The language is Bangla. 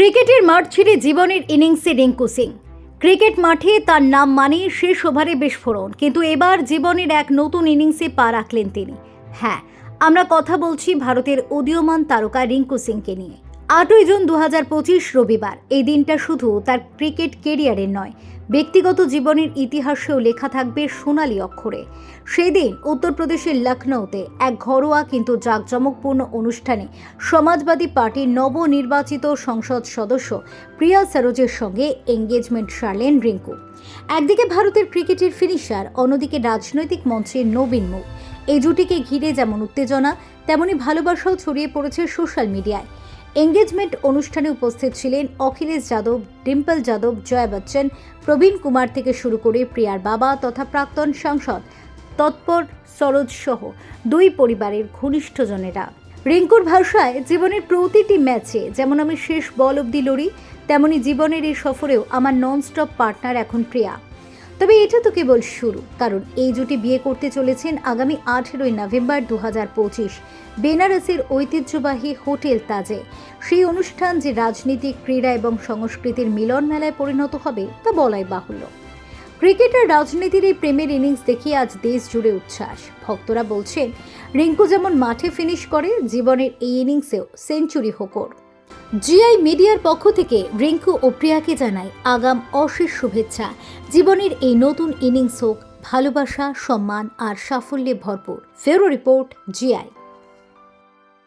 ক্রিকেটের মাঠ ছেড়ে জীবনের ইনিংসে রিঙ্কু সিং। ক্রিকেট মাঠে তার নাম মানেই শেষ ওভারে বিস্ফোরণ, কিন্তু এবার জীবনের এক নতুন ইনিংসে পা রাখলেন তিনি। হ্যাঁ আমরা কথা বলছি ভারতের উদীয়মান তারকা রিঙ্কু সিংকে নিয়ে। আটই জুন দু রবিবার, এই দিনটা শুধু তার ক্রিকেট কেরিয়ারের নয় ব্যক্তিগত জীবনের ইতিহাসেও লেখা থাকবে সোনালি অক্ষরে। সেদিন উত্তরপ্রদেশের লখনৌতে এক ঘরোয়া কিন্তু জাঁকজমকপূর্ণ অনুষ্ঠানে সমাজবাদী পার্টির নবনির্বাচিত সংসদ সদস্য প্রিয়া সরোজের সঙ্গে এঙ্গেজমেন্ট সারলেন রিঙ্কু। একদিকে ভারতের ক্রিকেটের ফিনিশার, অন্যদিকে রাজনৈতিক মঞ্চের নবীন মুখ। এই জুটিকে ঘিরে যেমন উত্তেজনা, তেমনি ভালোবাসাও ছড়িয়ে পড়েছে সোশ্যাল মিডিয়ায়। এঙ্গেজমেন্ট অনুষ্ঠানে উপস্থিত ছিলেন অখিলেশ যাদব, ডিম্পল যাদব, জয়া বচ্চন, প্রবীণ কুমার থেকে শুরু করে প্রিয়ার বাবা তথা প্রাক্তন সাংসদ তৎপর সরোজ সহ দুই পরিবারের ঘনিষ্ঠজনেরা। রিঙ্কুর ভাষায় জীবনের প্রতিটি ম্যাচে যেমন আমি শেষ বল অব্দি লড়ি, তেমনি জীবনের এই সফরেও আমার ননস্টপ পার্টনার এখন প্রিয়া। তবে এটা তো কেবল শুরু, কারণ এই জুটি বিয়ে করতে চলেছেন আগামী আঠেরোই নভেম্বর দু হাজার পঁচিশ বেনারসের ঐতিহ্যবাহী হোটেল তাজে। সেই অনুষ্ঠান যে রাজনীতি ক্রীড়া এবং সংস্কৃতির মিলন মেলায় পরিণত হবে, তা বলাই বাহুল্য। ক্রিকেটার রাজনীতির এই প্রেমের ইনিংস দেখিয়ে আজ দেশ জুড়ে উচ্ছ্বাস। ভক্তরা বলছেন, রিঙ্কু যেমন মাঠে ফিনিশ করে, জীবনের এই ইনিংসেও সেঞ্চুরি হোকর জিআই মিডিয়ার পক্ষ থেকে রিঙ্কু ও প্রিয়াকে জানায় আগাম অশেষ শুভেচ্ছা। জীবনের এই নতুন ইনিংস হোক, ভালোবাসা, সম্মান আর সাফল্যে ভরপুর। ফেরো রিপোর্ট জিআই।